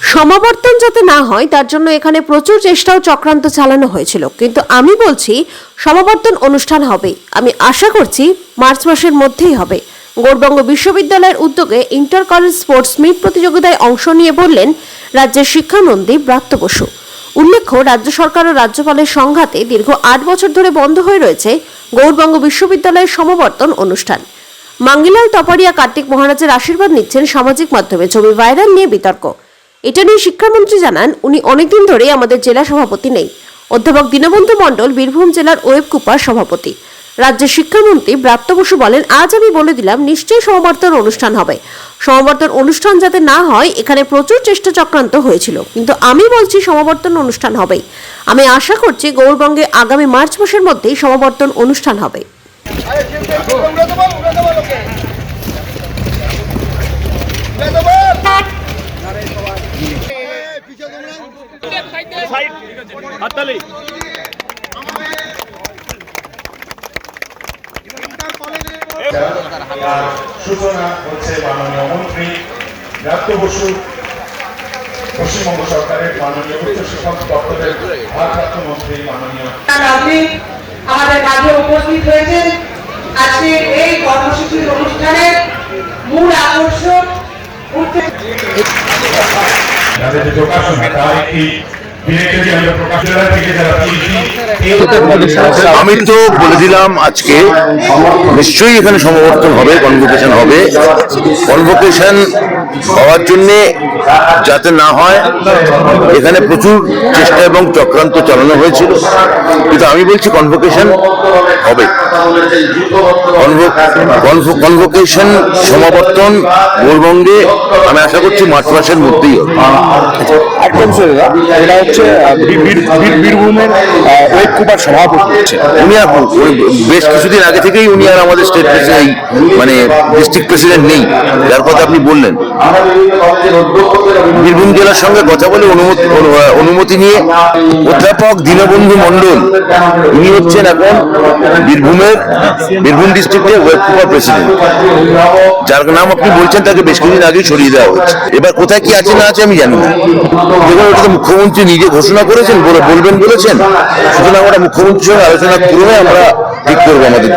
সমাবর্তন যাতে না হয়, তার জন্য এখানে প্রচুর চেষ্টা ও চক্রান্ত চালানো হয়েছিল। কিন্তু আমি বলছি, সমাবর্তন অনুষ্ঠান হবে। আমি আশা করছি, মার্চ মাসের মধ্যেই হবে। গৌরবঙ্গ বিশ্ববিদ্যালয়ের উদ্যোগে ইন্টার কলেজ স্পোর্টস মিট প্রতিযোগিতায় অংশ নিয়ে বললেন রাজ্যের শিক্ষামন্ত্রী ব্রাত্য বসু। উল্লেখ্য, রাজ্য সরকার ও রাজ্যপালের সংঘাতে দীর্ঘ আট বছর ধরে বন্ধ হয়ে রয়েছে গৌরবঙ্গ বিশ্ববিদ্যালয়ের সমাবর্তন অনুষ্ঠান। মাঙ্গিলাল তপারিয়া কার্তিক মহারাজের আশীর্বাদ নিচ্ছেন সামাজিক মাধ্যমে। ছবি ভাইরাল নিয়ে বিতর্ক। এটা নিয়ে শিক্ষামন্ত্রী জানান, উনি অনেকদিন ধরেই আমাদের জেলা সভাপতি নেই। অধ্যাপক দীনবন্ধু মণ্ডল বীরভূম জেলার ওয়েব কুপার সভাপতি। রাজ্যের শিক্ষামন্ত্রী ব্রাত্য বসু বলেন, আজ আমি বলে দিলাম, নিশ্চয়ই সমাবর্তন অনুষ্ঠান হবে। সমাবর্তন অনুষ্ঠান যাতে না হয়, এখানে প্রচুর চেষ্টা চক্রান্ত হয়েছিল। কিন্তু আমি বলছি সমাবর্তন অনুষ্ঠান হবেই। আমি আশা করছি গৌরবঙ্গে আগামী মার্চ মাসের মধ্যেই সমাবর্তন অনুষ্ঠান হবে। সাইড হাততালি। সূচনা হচ্ছে মাননীয় মন্ত্রী ব্রাত্য বসু। পশ্চিমবঙ্গ সরকারের মাননীয় উচ্চ শিক্ষক দপ্তরের ভারপ্রাপ্ত মন্ত্রী মাননীয় আপনি আমাদের মাঝে উপস্থিত হয়েছেন। আজকে এই কর্মসূচির অনুষ্ঠানের মূল আকর্ষণ উঠতে আমি তো বলে দিলাম আজকে নিশ্চয়ই এখানে সমাবর্তন হবে কনভোকেশন হবে। কনভোকেশন হওয়ার জন্য যাতে না হয়, এখানে প্রচুর চেষ্টা এবং চক্রান্ত চালানো হয়েছিল। কিন্তু আমি বলছি কনভোকেশন হবে। কনভোকেশন সমাবর্তন গৌরবঙ্গে আমি আশা করছি মার্চ মাসের মধ্যেই হবে। সরে এটা হচ্ছে বীরভূমের ওয়েব কুপার সভাপতি হচ্ছে। উনি উনি বেশ কিছুদিন আগে থেকেই উনি আর আমাদের স্টেট প্রেসিডেন্ট মানে ডিস্ট্রিক্ট প্রেসিডেন্ট নেই। যার কথা আপনি বললেন। বীরভূম জেলার সঙ্গে কথা বলে অনুমতি অনুমতি নিয়ে অধ্যাপক দীনবন্ধু মণ্ডল, উনি হচ্ছেন এখন বীরভূমের, বীরভূম ডিস্ট্রিক্টের ওয়েব কুপার প্রেসিডেন্ট যার নাম আপনি বলছেন, তাকে বেশ কিছুদিন আগেই সরিয়ে দেওয়া হয়েছে। এবার কোথায় কি আছে না আছে আমি জানি না। মুখ্যমন্ত্রী নিজে ঘোষণা করেছেন বলে বলবেন বলেছেন। সুতরাং আমরা মুখ্যমন্ত্রীর সঙ্গে আলোচনা করে আমরা ঠিক করব আমাদের